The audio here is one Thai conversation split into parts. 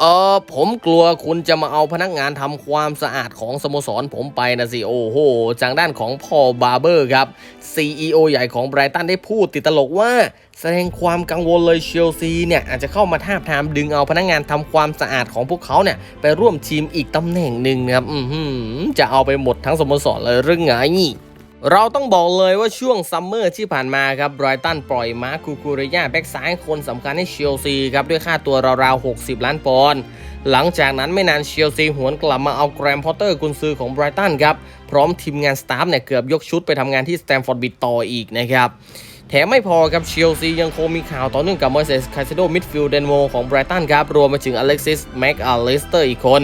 เออผมกลัวคุณจะมาเอาพนักงานทำความสะอาดของสโมสรผมไปนะสิโอ้โหจากด้านของพอบาร์เบอร์ครับ CEO ใหญ่ของไบรตันได้พูดติดตลกว่าแสดงความกังวลเลยเชลซีเนี่ยอาจจะเข้ามาทาบทามดึงเอาพนักงานทำความสะอาดของพวกเขาเนี่ยไปร่วมทีมอีกตำแหน่งหนึ่งนะครับจะเอาไปหมดทั้งสโมสรเลยหรือไง เราต้องบอกเลยว่าช่วงซัมเมอร์ที่ผ่านมาครับไบรตันปล่อยมาร์คูคูเรยาแบ็กซ้ายคนสำคัญให้เชลซีครับด้วยค่าตัวราวๆ 60 ล้านปอนด์หลังจากนั้นไม่นานเชลซีหวนกลับมาเอาแกรมพอตเตอร์กุนซือของไบรตันครับ พร้อมทีมงานสตาฟเนี่ยเกือบยกชุดไปทำงานที่สแตมฟอร์ดบิดต่ออีกนะครับแถมไม่พอครับเชลซียังคงมีข่าวต่อเนื่องกับมอยเซสคาเซโดมิดฟิลด์เดนโวของไบรตันครับรวมไปถึงอเล็กซิสแม็กอาลิสเตอร์อีกคน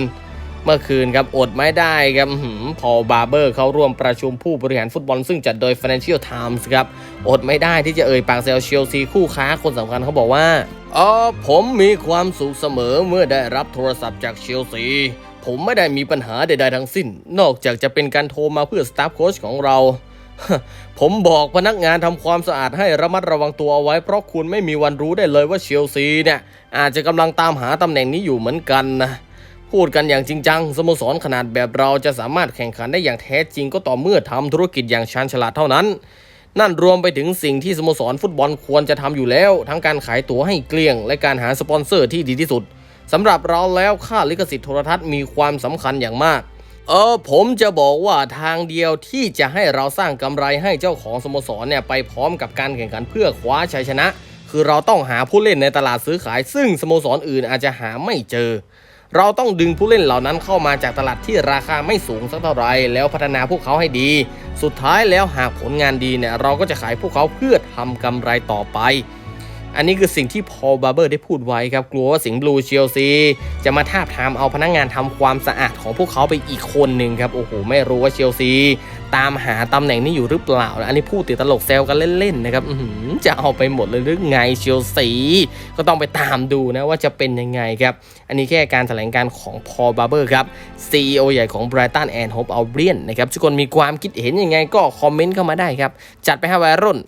เมื่อคืนครับอดไม่ได้ครับอื้อหือพอบาร์เบอร์เขาร่วมประชุมผู้บริหารฟุตบอลซึ่งจัดโดย Financial Times ครับอดไม่ได้ที่จะเอ่ยปากแซวเชลซีคู่ค้าคนสำคัญเขาบอกว่าเออผมมีความสุขเสมอเมื่อได้รับโทรศัพท์จากเชลซีผมไม่ได้มีปัญหาใดๆทั้งสิ้น นอกจากจะเป็นการโทรมาเพื่อสตาฟโค้ชของเรา ผมบอกพนักงานทำความสะอาดให้ระมัดระวังตัวเอาไว้ เพราะคุณไม่มีวันรู้ได้เลยว่าเชลซีเนี่ยอาจจะกำลังตามหาตำแหน่งนี้อยู่เหมือนกันนะ พูดกันอย่างจริงจังสโมสรขนาดแบบเราจะสามารถแข่งขันได้อย่างแท้จริงก็ต่อเมื่อทำธุรกิจอย่างชาญฉลาดเท่านั้น นั่นรวมไปถึงสิ่งที่สโมสรฟุตบอลควรจะทำอยู่แล้ว ทั้งการขายตั๋วให้เกลี้ยง และการหาสปอนเซอร์ที่ดีที่สุดสำหรับเราแล้วค่าลิขสิทธิ์โทรทัศน์มีความสำคัญอย่างมากเออผมจะบอกว่าทางเดียวที่จะให้เราสร้างกำไรให้เจ้าของสโมสรเนี่ยไปพร้อมกับการแข่งขันเพื่อคว้าชัยชนะ คือเราต้องหาผู้เล่นในตลาดซื้อขาย ซึ่งสโมสรอื่นอาจจะหาไม่เจอ เราต้องดึงผู้เล่นเหล่านั้นเข้ามาจากตลาดที่ราคาไม่สูงสักเท่าไหรแล้วพัฒนาพวกเขาให้ดี สุดท้ายแล้วหากผลงานดีเนี่ยเราก็จะขายพวกเขาเพื่อทำกำไรต่อไป อันนี้คือสิ่งที่พอลบาร์เบอร์ได้พูดไว้ครับ กลัวว่าสิงห์บลูเชลซีจะมาทาบทามเอาพนักงงานทำความสะอาดของพวกเขาไปอีกคนหนึ่งครับ โอ้โห ไม่รู้ว่าเชลซี ตามหาตำแหน่งนี้อยู่หรือเปล่า อันนี้พูดติดตลกแซวกันเล่นๆนะครับจะเอาไปหมดเลยหรือไงเชลซี ก็ต้องไปตามดูนะว่าจะเป็นยังไงครับ อันนี้แค่การแถลงการของพอลบาร์เบอร์ครับ CEO ใหญ่ของ Brighton and Hove Albion นะครับทุกคนมีความคิดเห็นยังไงก็คอมเมนต์เข้ามาได้ครับจัดไปให้วัยรุ่น